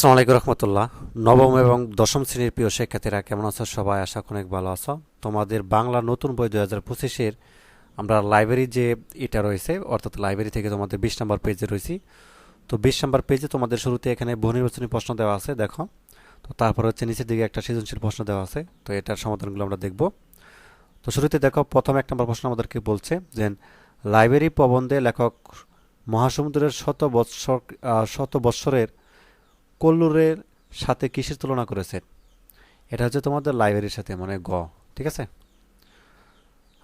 আসসালামু আলাইকুম রহমতুল্লাহ। নবম এবং দশম শ্রেণির প্রিয় শিক্ষার্থীরা কেমন আছো? সবাই আশা অনেক ভালো আছো। তোমাদের বাংলা নতুন বই দুই হাজার পঁচিশের আমরা লাইব্রেরি যে এটা রয়েছে, অর্থাৎ লাইব্রেরি থেকে তোমাদের বিশ নম্বর পেজে রয়েছি। তো বিশ নম্বর পেজে তোমাদের শুরুতে এখানে বহুনির্বাচনী প্রশ্ন দেওয়া আছে, দেখো। তো তারপর হচ্ছে নিচের দিকে একটা সৃজনশীল প্রশ্ন দেওয়া আছে, তো এটার সমাধানগুলো আমরা দেখব। তো শুরুতে দেখো, প্রথম এক নম্বর প্রশ্ন আমাদেরকে বলছে যে লাইব্রেরি প্রবন্ধে লেখক মহাসমুদ্রের শত বৎসর শত বৎসরের কল্লুরের সাথে কিসের তুলনা করেছেন? এটা হচ্ছে তোমাদের লাইব্রেরির সাথে মানে গ, ঠিক আছে?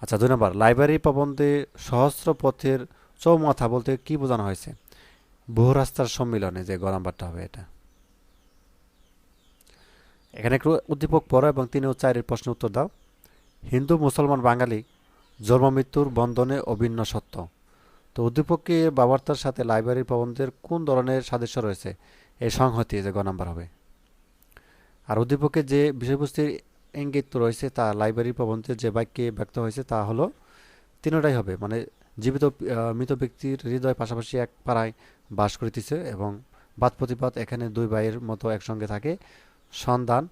আচ্ছা দুই নম্বর লাইব্রেরি প্রবন্ধে সহস্র পথের চৌমাথা বলতে কি বোঝানো হয়েছে? বহু রাস্তার সম্মিলনে যে গ নাম্বারটা হবে এটা। এখানে একটু উদ্দীপক পড়ো এবং তিনি ও চারের প্রশ্ন উত্তর দাও। হিন্দু, মুসলমান, বাঙালি, জন্ম, মৃত্যুর বন্ধনে অভিন্ন সত্য। তো উদ্দীপককে বাবার্তার সাথে লাইব্রেরি প্রবন্ধের কোন ধরনের সাদৃশ্য রয়েছে? এই সংহতি যে গ নাম্বার হবে। আর উদ্দীপকে যে বিষয়বস্তুর ইঙ্গিত রয়েছে তা লাইব্রেরি প্রবন্ধে যে বাক্যে ব্যক্ত হয়েছে তা হলো তিনটাই হবে। মানে জীবিত মৃত ব্যক্তির হৃদয় পাশাপাশি এক পাড়ায় বাস করিতেছে এবং বাদ প্রতিপাত এখানে দুই ভাইয়ের মতো একসঙ্গে থাকে। সন্ধান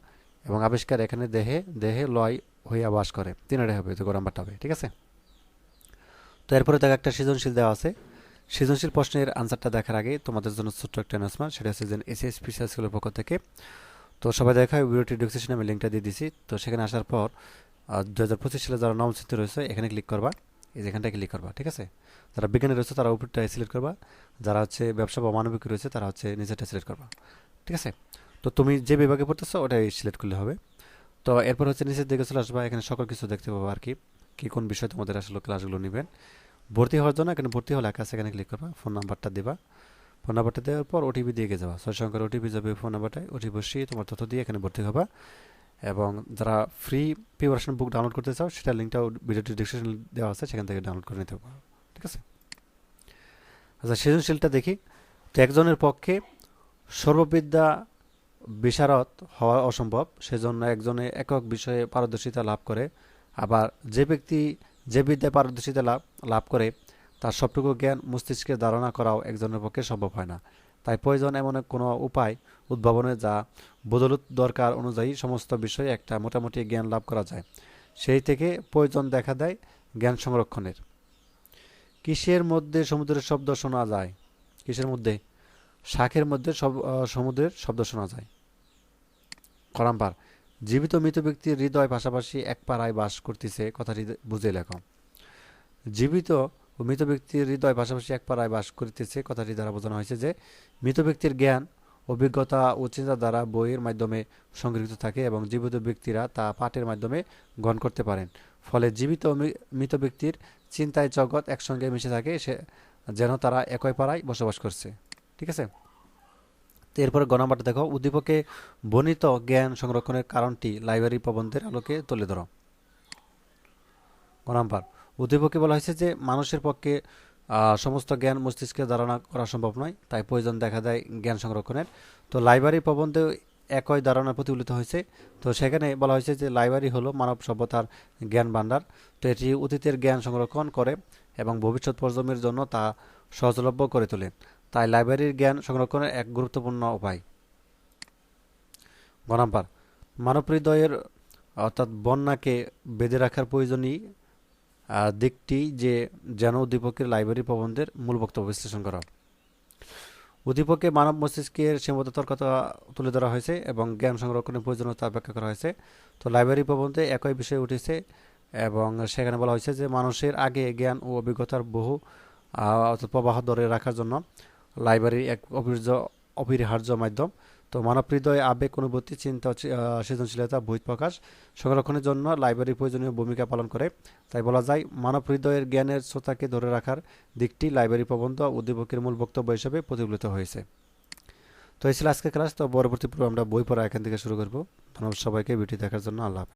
এবং আবিষ্কার এখানে দেহে দেহে লয় হইয়া বাস করে। তিনটাই হবে গ নাম্বারটা হবে। ঠিক আছে? তো এরপরে তাকে একটা সৃজনশীল দেওয়া আছে। সৃজনশীল প্রশ্নের আনসারটা দেখার আগে তোমাদের জন্য ছোট্ট একটা অ্যানাউন্সমেন্ট সেটা হচ্ছে যে এসএস পিসিএস স্কুলের পক্ষ থেকে। তো সবাই দেখা ভিডিওটি ডিসক্রিপশনে আমি লিঙ্কটা দিয়ে দিছি। তো সেখানে আসার পর দু হাজার পঁচিশ সালে যারা নবম রয়েছে, এখানে ক্লিক করবা। এই যে এখানটায় ক্লিক করবা, ঠিক আছে? যারা বিজ্ঞানে রয়েছে, তারা উপরটা সিলেক্ট করবা। যারা হচ্ছে ব্যবসা বা মানবিক রয়েছে, তারা হচ্ছে নিজেরটা সিলেক্ট করবা। ঠিক আছে? তো তুমি যে বিভাগে পড়তেছো, ওটাই সিলেক্ট করলে হবে। তো এরপর হচ্ছে নিচের দিকে চলে আসবা, এখানে সকল কিছু দেখতে পাবো আর কি কি কোন বিষয়ে তোমাদের আসলে ক্লাসগুলো নেবেন। ভর্তি হওয়ার জন্য এখানে ভর্তি হলে লেখা আছে ক্লিক করবা ফোন নাম্বারটা দিবা। ফোন নাম্বারটা দেওয়ার পর ওটিপি দিয়ে গে যাবা। ছয় সংখ্যার ওটিপি যাবে ফোন নাম্বারটায় ওটিপি বসিয়ে তোমার তথ্য দিয়ে এখানে ভর্তি হবা। এবং যারা ফ্রি প্রিপারেশন বুক ডাউনলোড করতে চাও, সেটা লিঙ্কটাও ভিডিওটি ডিসক্রিপশন দেওয়া আছে, সেখান থেকে ডাউনলোড করে নিতে পারো। ঠিক আছে? আচ্ছা সৃজনশীলটা দেখি। তো একজনের পক্ষে সর্ববিদ্যা বিশারদ হওয়া অসম্ভব। সেজন্য একজনে একক বিষয়ে পারদর্শিতা লাভ করে। আবার যে ব্যক্তি যে বিদ্যায় পারদর্শিতা লাভ লাভ করে, তার সবটুকু জ্ঞান মস্তিষ্কের ধারণা করাও একজনের পক্ষে সম্ভব হয় না। তাই প্রয়োজন এমন কোনো উপায় উদ্ভাবনে যা বদলত দরকার অনুযায়ী সমস্ত বিষয়ে একটা মোটামুটি জ্ঞান লাভ করা যায়। সেই থেকে প্রয়োজন দেখা দেয় জ্ঞান সংরক্ষণের। কিসের মধ্যে সমুদ্রের শব্দ শোনা যায়? কিসের মধ্যে? শাখের মধ্যে সব সমুদ্রের শব্দ শোনা যায়। করাম্বার জীবিত মৃত ব্যক্তির হৃদয় পাশাপাশি এক পাড়ায় বাস করতেছে, কথাটি বুঝে লেখো। জীবিত ও মৃত ব্যক্তির হৃদয় পাশাপাশি এক পাড়ায় বাস করিতেছে, কথাটি দ্বারা বোঝানো হয়েছে যে, মৃত ব্যক্তির জ্ঞান, অভিজ্ঞতা ও চিন্তা দ্বারা বইয়ের মাধ্যমে সংগৃহীত থাকে এবং জীবিত ব্যক্তিরা তা পাঠের মাধ্যমে গ্রহণ করতে পারেন। ফলে জীবিত মৃত ব্যক্তির চিন্তায় জগৎ একসঙ্গে মিশে থাকে, সে যেন তারা একই পাড়ায় বসবাস করছে। ঠিক আছে? তো এরপরে গ দেখো, উদ্দীপকে বর্ণিত জ্ঞান সংরক্ষণের কারণটি লাইব্রেরি প্রবন্ধের আলোকে তুলে ধরো। গ নাম্বার, উদ্দীপকে বলা হয়েছে যে মানুষের পক্ষে সমস্ত জ্ঞান মস্তিষ্কে ধারণা করা সম্ভব নয়, তাই প্রয়োজন দেখা দেয় জ্ঞান সংরক্ষণের। তো লাইব্রেরি প্রবন্ধে একই ধারণা প্রতিফলিত হয়েছে। তো সেখানে বলা হয়েছে যে লাইব্রেরি হলো মানব সভ্যতার জ্ঞান ভাণ্ডার। তো এটি অতীতের জ্ঞান সংরক্ষণ করে এবং ভবিষ্যৎ প্রজন্মের জন্য তা সহজলভ্য করে তোলে। তাই লাইব্রেরির জ্ঞান সংরক্ষণের এক গুরুত্বপূর্ণ উপায়। গ নাম্বার মানব হৃদয়ের অর্থাৎ বন্যাকে বেঁধে রাখার প্রয়োজনীয় আহ, দিকটি যে যেন উদ্দীপকের লাইব্রেরি প্রবন্ধের মূল বক্তব্য বিশ্লেষণ করা। উদ্দীপকে মানব মস্তিষ্কের সীমাবদ্ধতার কথা তুলে ধরা হয়েছে এবং জ্ঞান সংরক্ষণের প্রয়োজনীয়তা ব্যাখ্যা করা হয়েছে। তো লাইব্রেরি প্রবন্ধে একই বিষয় উঠেছে এবং সেখানে বলা হয়েছে যে মানুষের আগে জ্ঞান ও অভিজ্ঞতার বহু প্রবাহ ধরে রাখার জন্য লাইব্রেরি এক অপরিহার্য অপরিহার্য মাধ্যম। তো মানব হৃদয়ে আবেগ, অনুভূতি, চিন্তা সৃজনশীলতা চি- প্রকাশ সংরক্ষণের জন্য লাইব্রেরি প্রয়োজনীয় ভূমিকা পালন করে। তাই বলা যায় মানব হৃদয়ের জ্ঞানের শ্রোতাকে ধরে রাখার দিকটি লাইব্রেরি প্রবন্ধ উদ্দীপকের মূল বক্তব্য হিসেবে প্রতিফলিত হয়েছে। তো এই ছিল আজকের ক্লাস। তো পরবর্তী পর্বে আমরা বই পড়া এখান থেকে শুরু করব। ধন্যবাদ সবাইকে। ভিডিও দেখার জন্য আল্লাহ।